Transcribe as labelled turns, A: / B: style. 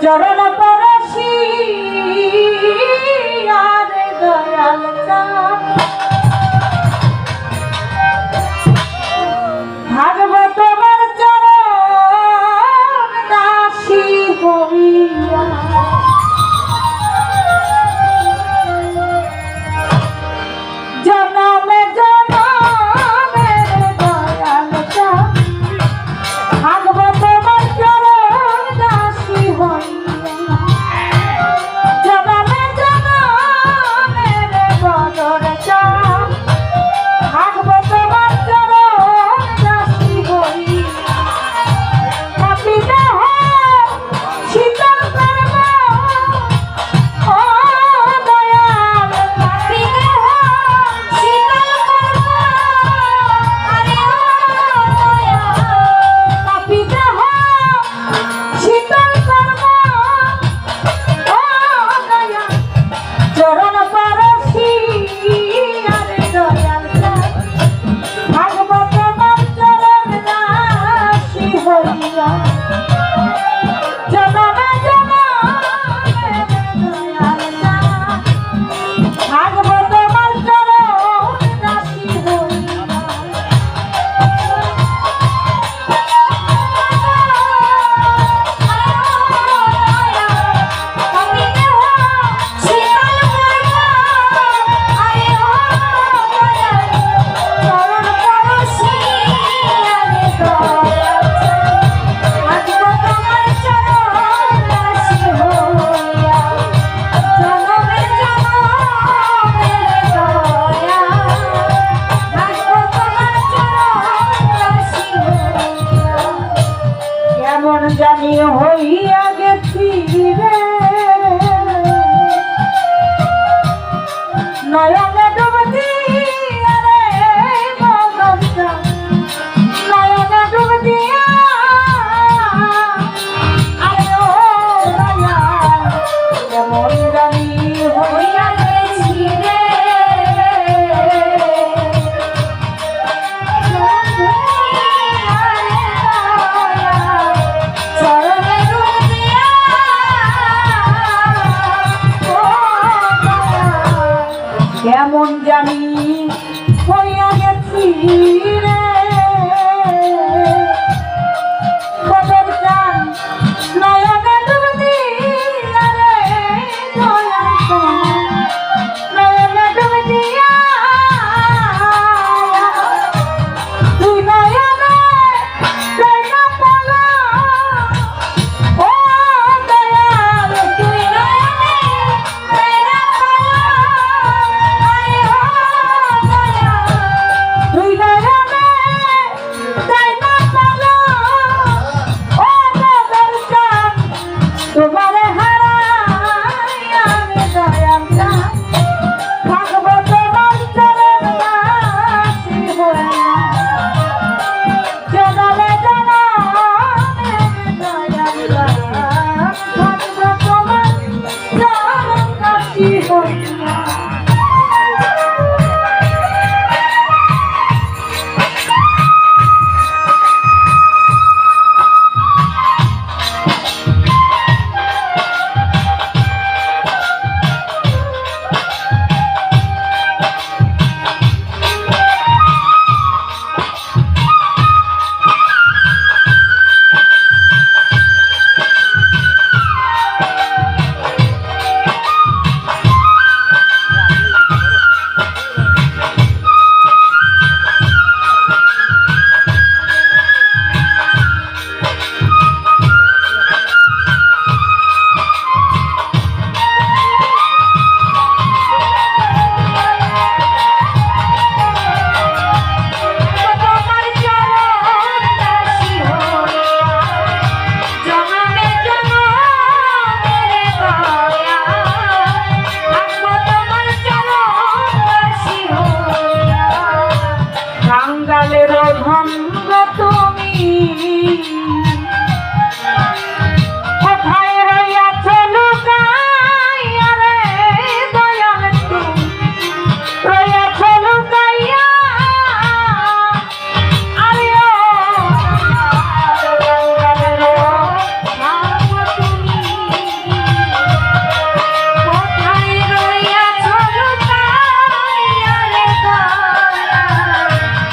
A: Jarak. চরণ পরশি হইয়া গেছি রে। নয়নে মন জানি হইয়া গেছি রে। গালের ভঙ্গ তুমি।